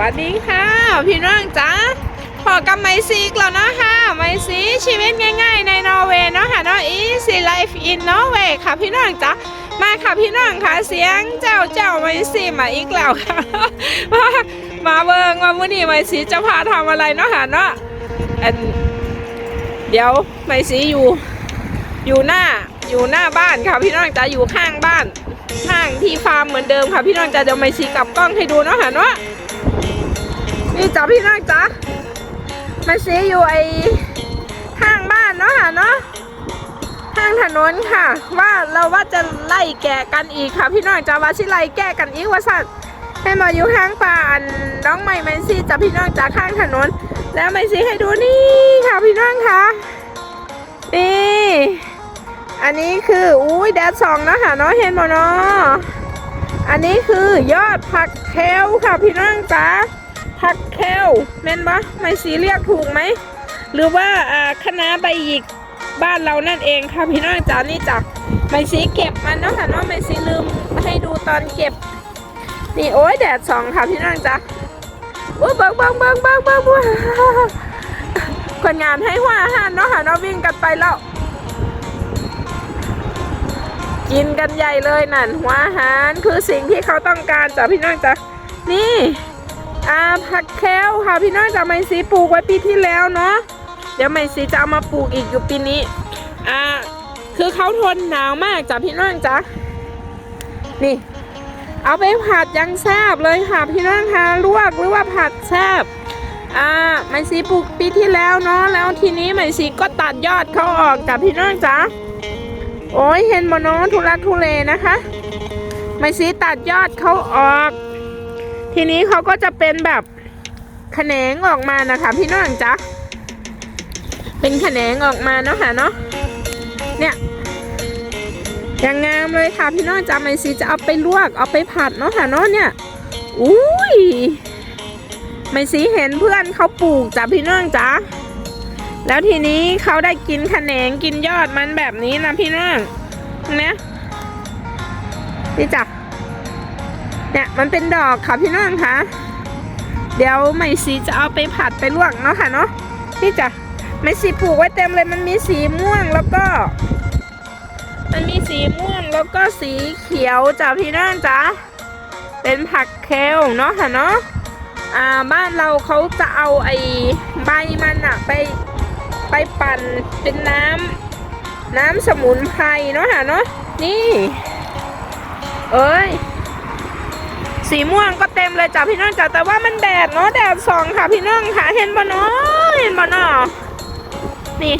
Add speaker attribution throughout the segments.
Speaker 1: วัสดีค่ะ พี่น้องจ้าพอกับไมซีกแล้วนะค่ะ ไมซีชีวิตง่าย ๆ ในนอร์เวย์เนาะค่ะเนาะ Easy Life in Norway ค่ะพี่น้องจ้ามาค่ะพี่น้องค่ะเสียงเจ้าเจ้าไมซีมาอีกแล้วค่ะ มามาเบิงว่ามื้อนี้ไมซีจะพาทำอะไรเนาะค่ะเนาะเดี๋ยวไมซีอยู่อยู่หน้าอยู่หน้าบ้านค่ะพี่น้องจะอยู่ข้างบ้าน ข้างที่ฟาร์มเหมือนเดิมค่ะพี่น้องจะเดี๋ยวไมซีกลับกล้องให้ดูเนาะค่ะเนาะ นี่จ้ะพี่น้องจ้ะไม่ซีอยู่ไอ้ข้างบ้านเนาะค่ะเนาะข้างถนนค่ะ ว่าเราว่าจะไล่แกะกันอีกค่ะ พี่น้องจะว่าสิไล่แกะกันอีกว่าสัตว์ให้มาอยู่ข้างป่านน้องใหม่แมนซี่จ้ะพี่น้องจ้าข้างถนน แล้วไม่ซีให้ดูนี่ค่ะพี่น้องค่ะนี่อันนี้คืออุ้ยแดดสองนะค่ะเนาะเห็นบ่เนาะอันนี้คือยอดผักเคลค่ะพี่น้องจ๋า ผักเคลเม่นปะไม่สีเรียกถูกไหม หรือว่าอ่าคณะใบหยิกบ้านเรานั่นเองค่ะพี่น้องจ๋านี่จ้ะไม่สีเก็บมันเนาะค่ะเนาะไม่สีลืมให้ดูตอนเก็บ นี่โอ้ยแดดสองค่ะพี่น้องจ๋าโอ้ยเบังเบังเบังเบังเบังบังคนงานให้หัวอาหารเนาะค่ะเนาะวิ่งกันไปแล้วกินกันใหญ่เลยนั่นหัวอาหารคือสิ่งที่เขาต้องการจ้ะพี่น้องจ้ะนี่ อ่าผักแคลค่ะพี่น้องจ้ะไมซีปลูกไว้ปีที่แล้วเนาะเดี๋ยวไมซีจะเอามาปลูกอีกอยู่ปีนี้อ่าคือเขาทนหนาวมากจ้ะพี่น้องจ้ะนี่ เอาไปผัดยังแซบเลยค่ะพี่น้องคะลวกหรือว่าผัดแซบอ่าไมซีปลูกปีที่แล้วเนาะแล้วทีนี้ไมซีก็ตัดยอดเขาออกจ้ะพี่น้องจ้ะโอ้ยเห็นบนน้องทุลักทุเลนะคะ ไม่ซีตัดยอดเขาออก ทีนี้เขาก็จะเป็นแบบแขนงออกมานะคะ พี่น้องจ๊ะเป็นแขนงออกมาเนาะค่ะเนาะเนี่ยอย่างงามเลยค่ะพี่น้องจ๊ะไม่ซีจะเอาไปลวกเอาไปผัดเนาะค่ะเนาะเนี่ยอุ้ยไม่ซีเห็นเพื่อนเขาปลูกจ้ะพี่น้องจ๊ะแล้วทีนี้เขาได้กินแขนงกินยอดมันแบบนี้นะพี่น้องเนี่ยนี่จ้ะ เนี่ยมันเป็นดอกค่ะพี่น้องคะเดี๋ยวไม่สีจะเอาไปผัดไปลวกเนาะค่ะเนาะนี่จ้ะไม่สีปลูกไว้เต็มเลยมันมีสีม่วงแล้วก็ มันมีสีม่วงแล้วก็สีเขียวจ้ะพี่น้องจ้ะเป็นผักเคลเนาะค่ะเนาะอ่าบ้านเราเขาจะเอาไอ้ใบมันอะไปไปปั่นเป็นน้ำน้ำสมุนไพรเนาะฮะเนาะนี่ เอ้ย สีม่วงก็เต็มเลยจ้ะพี่น้องจ้ะแต่ว่ามันแดดเนาะแดดส่องค่ะพี่น้องค่ะเห็นบ่เนาะเห็นบ่เนาะนี่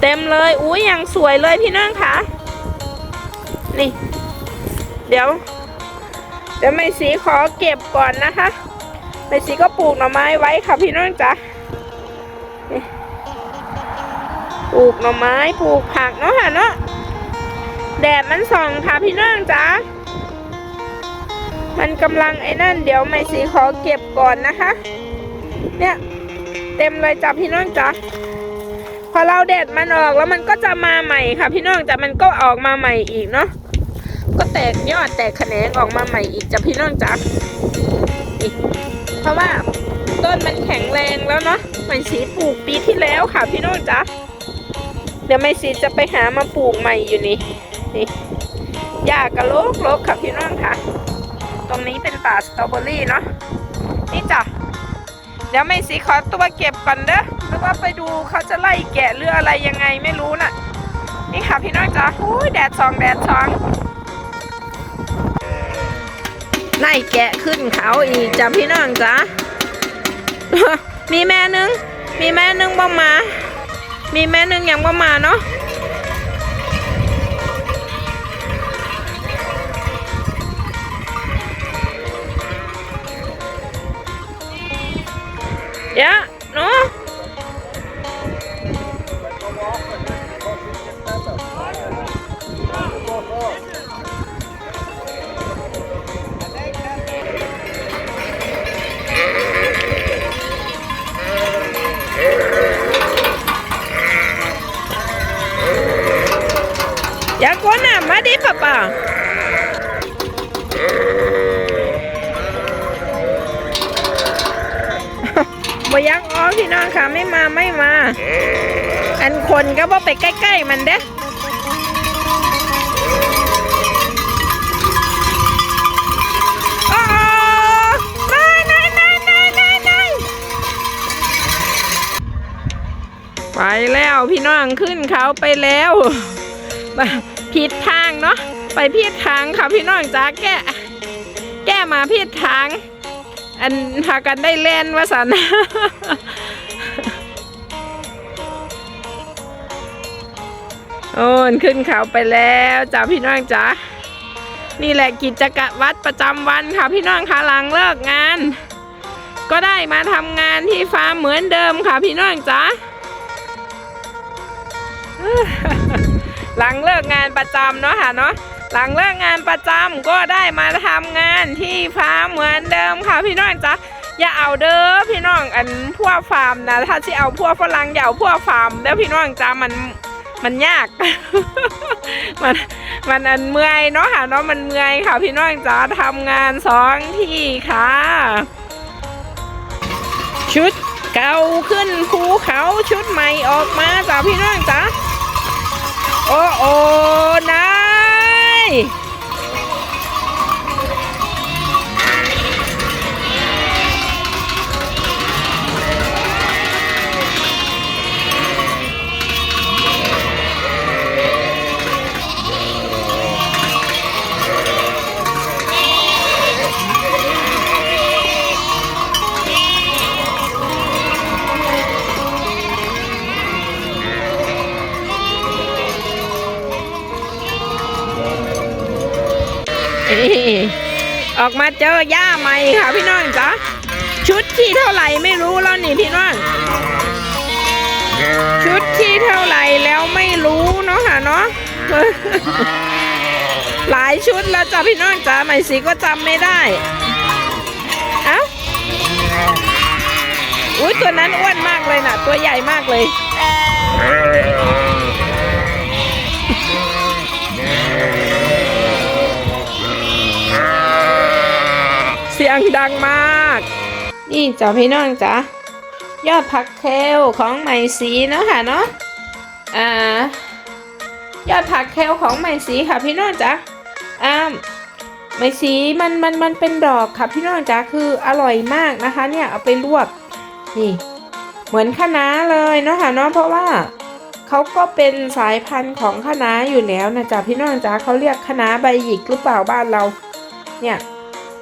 Speaker 1: เต็มเลยอุ้ยอย่างสวยเลยพี่น้องค่ะ นี่ เดี๋ยว เดี๋ยวไม่สีขอเก็บก่อนนะคะไม่สีก็ปลูกหน่อไม้ไว้ค่ะพี่น้องจ้ะปลูกหน่อไม้ปลูกผักเนาะค่ะเนาะแดดมันส่องค่ะพี่น้องจ๋า มันกำลังไอ้นั่น เดี๋ยวไม่สีขอเก็บก่อนนะคะ เนี่ย เต็มเลยจ้ะพี่น้องจ๋าพอเราแดดมันออกแล้วมันก็จะมาใหม่ค่ะ พี่น้องจ๋ามันก็ออกมาใหม่อีกเนาะก็แตกยอดแตกแขนงออกมาใหม่อีกจ้ะพี่น้องจ๋านี่เพราะว่าต้นมันแข็งแรงแล้วเนาะไม่สีปลูกปีที่แล้วค่ะ พี่น้องจ๊ะเดี๋ยวไม่สีจะไปหามาปลูกใหม่อยู่นี่นี่หญ้ากระโลกโลกค่ะพี่น้องค่ะ ตรงนี้เป็นป่าสตรอเบอรี่เนาะนี่จ้ะเดี๋ยวไม่สีขอตัวเก็บก่อนเด้อหรือว่าไปดูเขาจะไล่แกะหรืออะไรยังไงไม่รู้น่ะ นี่ค่ะพี่น้องจ๊ะโอ้ยแดดสองแดดสองไล่แกะขึ้นเขาอีกจ้ะพี่น้องจ๊ะมีแม่นึง มีแม่นึงบ่มา มีแม่นึงยังบ่มาเนาะ เดี๋ พี่น้องค่ะไม่มาไม่มา อันคนก็ว่าไปใกล้ ๆ มันเด้โอ้นายนายนายนายนายนายไปแล้วพี่น้องขึ้นเขาไปแล้วผิดทางเนาะไปผิดทางค่ะพี่น้องจ้าแก้แก้มาผิดทาง อันพากันได้เล่นว่าสันโอ้นขึ้นเขาไปแล้วจ้าพี่น้องจ้านี่แหละกิจกรรมวัดประจำวันค่ะพี่น้องค่ะหลังเลิกงาน ก็ได้มาทำงานที่ฟาร์มเหมือนเดิมค่ะพี่น้องจ้าหลังเลิกงานประจำเนาะค่ะเนาะ หลังเลิกงานประจำก็ได้มาทำงานที่ฟาร์มเหมือนเดิมค่ะพี่น้องจ้าอย่าเอาเด้อพี่น้องอันพวกฟาร์มนะถ้าที่เอาพวกฝรั่งอย่าเอาพวกฟาร์มเด้อพี่น้องจ้ามันมันยาก มันมันอันเมื่อยเนาะค่ะเนาะมันเมื่อยค่ะ พี่น้องจ้าทำงานสองที่ค่ะ ชุดเก่าขึ้นภูเขาชุดใหม่ออกมาจ้าพี่น้องจ้าโอ้โอ้นา Hi. ออกมาเจอย่าใหม่ค่ะพี่น้องจ้าชุดที่เท่าไหร่ไม่รู้แล้วนี่พี่น้องชุดที่เท่าไหร่แล้วไม่รู้เนาะค่ะเนาะหลายชุดแล้วจ้ะพี่น้องจ้าใหม่สีก็จำไม่ได้เอ้าอุ้ยตัวนั้นอ้วนมากเลยน่ะตัวใหญ่มากเลย เสียงดังมาก นี่จ้ะพี่น้องจ้ะยอดผักเคลของไหมสีเนาะค่ะเนาะอ่ายอดผักเคลของไหมสีค่ะพี่น้องจ้ะอ่าไหมสีมันมันมันเป็นดอกค่ะพี่น้องจ้ะคืออร่อยมากนะคะ เนี่ยเอาไปลวกนี่เหมือนคะน้าเลยเนาะค่ะเนาะเพราะว่าเขาก็เป็นสายพันธุ์ของคะน้าอยู่แล้วนะจ๊ะพี่น้องจ้ะเขาเรียกคะน้าใบหยิกหรือเปล่าบ้านเรา เนี่ย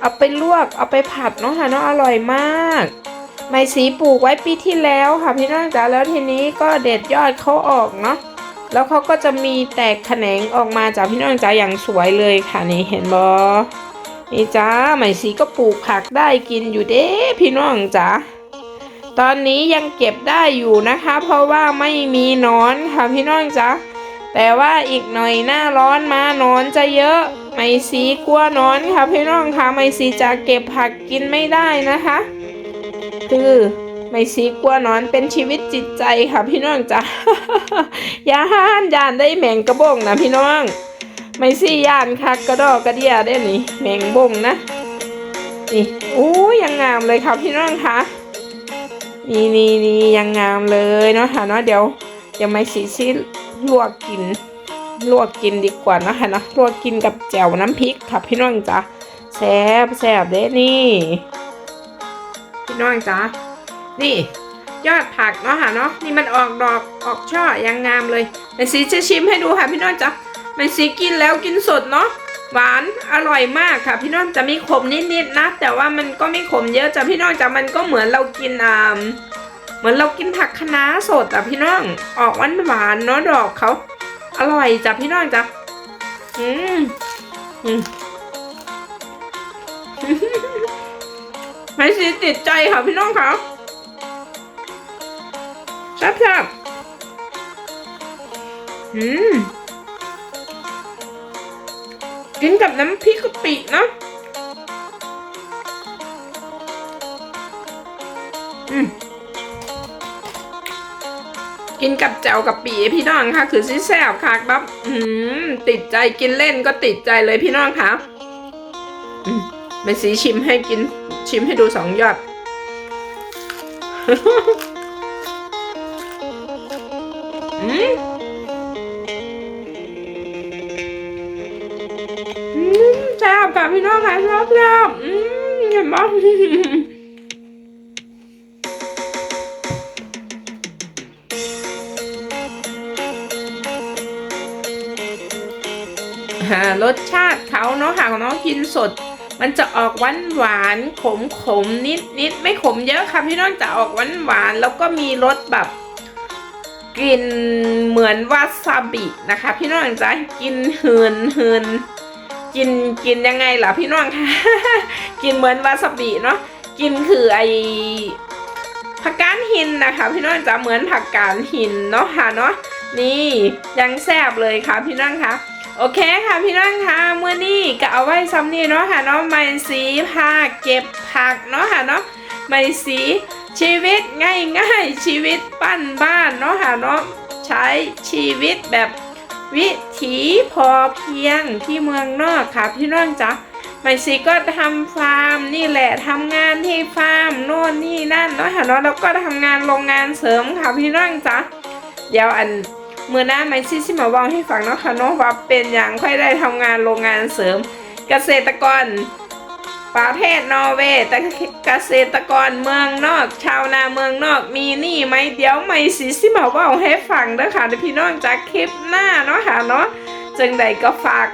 Speaker 1: เอาไปลวกเอาไปผัดเนาะค่ะเนาะอร่อยมากไม้สีปลูกไว้ปีที่แล้วค่ะพี่น้องจ๋าแล้วทีนี้ก็เด็ดยอดเขาออกเนาะแล้วเขาก็จะมีแตกแขนงออกมาจากพี่น้องจ๋าอย่างสวยเลยค่ะนี่เห็นบอนี่จ้าไม้สีก็ปลูกผักได้กินอยู่เด้พี่น้องจ๋าตอนนี้ยังเก็บได้อยู่นะคะ เพราะว่าไม่มีนอนค่ะพี่น้องจ๋าแต่ว่าอีกหน่อยหน้าร้อนมานอนจะเยอะ ไม่สีกลัวนอนค่ะพี่น้องค่ะไม่สีจะเก็บผักกินไม่ได้นะคะ คือไม่สีกลัวนอนเป็นชีวิตจิตใจค่ะพี่น้องจ้ะอย่าห้านยานได้แมงกระบงนะพี่น้องไม่สียานคักกระดอกกระเดียได้นี่แมงบงนะนี่อู้ยังงามเลยค่ะพี่น้องค่ะนี่นี่นี่ยังงามเลยเนาะค่ะเนาะเดี๋ยวเดี๋ยวไม่สีซีลวกกิน ลวกกินดีกว่านะคะนะลวกกินกับแจ่วน้ำพริกค่ะพี่น้องจ้ะแซ่บแซ่บเด้นี่ พี่น้องจ้ะนี่ ยอดผักเนาะค่ะเนาะนี่มันออกดอกออกช่อยังงามเลยแม่สีจะชิมให้ดูค่ะพี่น้องจ้ะแม่สีกินแล้วกินสดเนาะหวานอร่อยมากค่ะ พี่น้องจะมีขมนิดๆนะ แต่ว่ามันก็ไม่ขมเยอะจ้ะพี่น้องจ้ะมันก็เหมือนเรากินอ่าเหมือนเรากินผักคะน้าสดอะพี่น้องออกหวานหวานเนาะดอกเขา อร่อยจ้ะพี่น้องจ้ะอืมอืมไม่สีติดใจค่ะพี่น้องค่ะแซ่บๆอืมกินกับน้ำพริกกะปิเนาะอืม กินกับแจ่วกับปีพี่น้องค่ะ คือซิแซบค่ะแบบติดใจกินเล่นก็ติดใจเลยพี่น้องค่ะไม่สีชิมให้กินชิมให้ดูสองยอด อืมแซ่บค่ะพี่น้องค่ะชอบชอบอืมเห็นไหม รสชาติเขาเนาะค่ะของน้องกินสด มันจะออกหวานหวานขมขมนิดนิดไม่ขมเยอะค่ะพี่น้องจะออกหวานหวานแล้วก็มีรสแบบกลิ่นเหมือนวาซาบินะคะ พี่น้องจะกินเหืนเหืนกินกินยังไงล่ะพี่น้องคะกินเหมือนวาซาบิเนาะกินคือไอผักกาดหินนะคะ พี่น้องจะเหมือนผักกาดหินเนาะค่ะเนาะนี่ยังแซ่บเลยค่ะพี่น้องคะ โอเคค่ะพี่น้องคะเมื่อนี้ก็เอาไว้ซ้ำนี่เนาะค่ะเนาะไม่สีผักเก็บผักเนาะค่ะเนาะไม่สีชีวิตง่ายง่ายชีวิตปั้นบ้านเนาะค่ะเนาะใช้ชีวิตแบบวิถีพอเพียงที่เมืองนอกค่ะพี่น้องจ๊ะไม่สีก็ทำฟาร์มนี่แหละทำงานที่ฟาร์มโน่นนี่นั่นเนาะค่ะเนาะแล้วก็ทำงานโรงงานเสริมค่ะพี่น้องจ๊ะเดี๋ยวอัน มื่อหน้าไมซี่ซิมาว่าให้ฟังเนาะค่ะเนาะว่าเป็นอย่างค่อยได้ทำงานโรงงานเสริม เกษตรกรประเทศนอร์เวย์แต่เกษตรกรเมืองนอก ชาวนาเมืองนอกมีหนี่ไหมเดี๋ยวไมซี่ซิมาว่าให้ฟังเด้อค่ะเดี๋ยวพี่น้องจากคลิปหน้าเนาะค่ะเนาะจึงใดก็ฝาก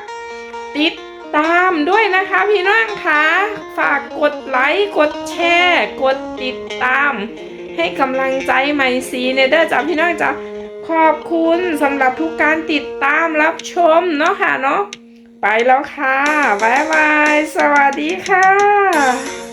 Speaker 1: ติดตามด้วยนะคะพี่น้องคะฝากกดไลค์กดแชร์ กดติดตาม ให้กำลังใจไมซีเนเด้อจ้าพี่น้องจ้า ขอบคุณสำหรับทุกการติดตามรับชมเนาะค่ะเนาะไปแล้วค่ะ บ๊ายบาย สวัสดีค่ะ